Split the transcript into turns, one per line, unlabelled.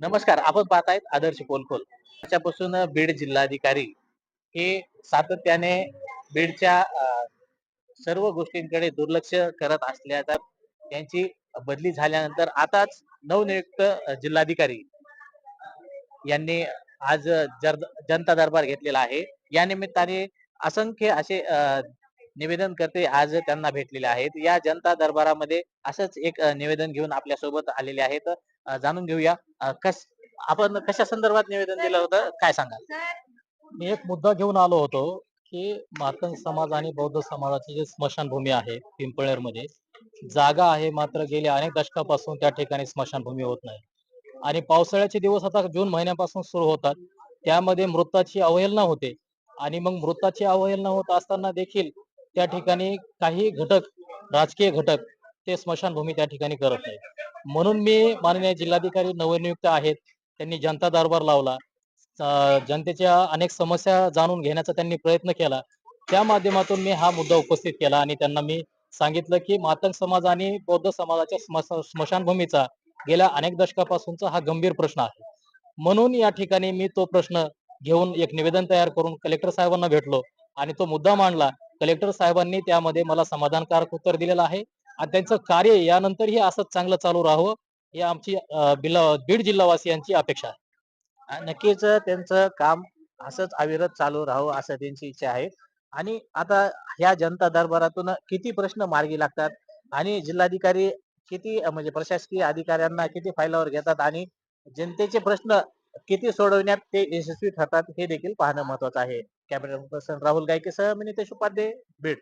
नमस्कार आपण पाहत आहेत आदर्श पोलखोल त्याच्यापासून बीड जिल्हाधिकारी हे सातत्याने बीडच्या सर्व गोष्टींकडे दुर्लक्ष करत असल्याचा त्यांची बदली झाल्यानंतर आताच नवनियुक्त जिल्हाधिकारी यांनी आज जनता दरबार घेतलेला आहे. या निमित्ताने असंख्य असे निवेदन करते आज त्यांना भेटलेले आहेत. या जनता दरबारामध्ये असंच एक निवेदन घेऊन आपल्यासोबत आलेले आहेत. जाणून घेऊया कस आपण कशा संदर्भात निवेदन दिलं होतं? काय सांगाल?
मी एक मुद्दा घेऊन आलो होतो की मातंग समाज आणि बौद्ध समाजाची जी स्मशानभूमी आहे पिंपळेरमध्ये जागा आहे मात्र गेल्या अनेक दशकापासून त्या ठिकाणी स्मशानभूमी होत नाही. आणि पावसाळ्याचे दिवस आता जून महिन्यापासून सुरू होतात. त्यामध्ये मृताची अवहेलना होते. आणि मग मृताची अवहेलना होत असताना देखील त्या ठिकाणी काही घटक राजकीय घटक ते स्मशानभूमी त्या ठिकाणी करत नाही म्हणून मी माननीय जिल्हाधिकारी नवनियुक्त आहेत त्यांनी जनता दरबार लावला. जनतेच्या अनेक समस्या जाणून घेण्याचा त्यांनी प्रयत्न केला. त्या माध्यमातून मी हा मुद्दा उपस्थित केला आणि त्यांना मी सांगितलं की मातंग समाज आणि बौद्ध समाजाच्या स्मशानभूमीचा गेल्या अनेक दशकापासूनचा हा गंभीर प्रश्न आहे. म्हणून या ठिकाणी मी तो प्रश्न घेऊन एक निवेदन तयार करून कलेक्टर साहेबांना भेटलो आणि तो मुद्दा मांडला कलेक्टर साहेबांनी त्यामध्ये मला समाधानकारक उत्तर दिलेलं आहे. आणि त्यांचं कार्य यानंतरही असंच चांगलं चालू राहावं ही आमची बिला- बीड जिल्हावासियांची अपेक्षा आहे.
नक्कीच त्यांचं काम असंच अविरत चालू राहावं असं त्यांची इच्छा आहे. आणि आता ह्या जनता दरबारातून किती प्रश्न मार्गी लागतात आणि जिल्हाधिकारी किती म्हणजे प्रशासकीय अधिकाऱ्यांना किती फायलावर घेतात आणि जनतेचे प्रश्न किती सोडवण्यात ते यशस्वी ठरतात हे देखील पाहणं महत्वाचं आहे. कॅमेरा पर्सन राहुल गायकेसह मी नितेश उपाध्ये बीड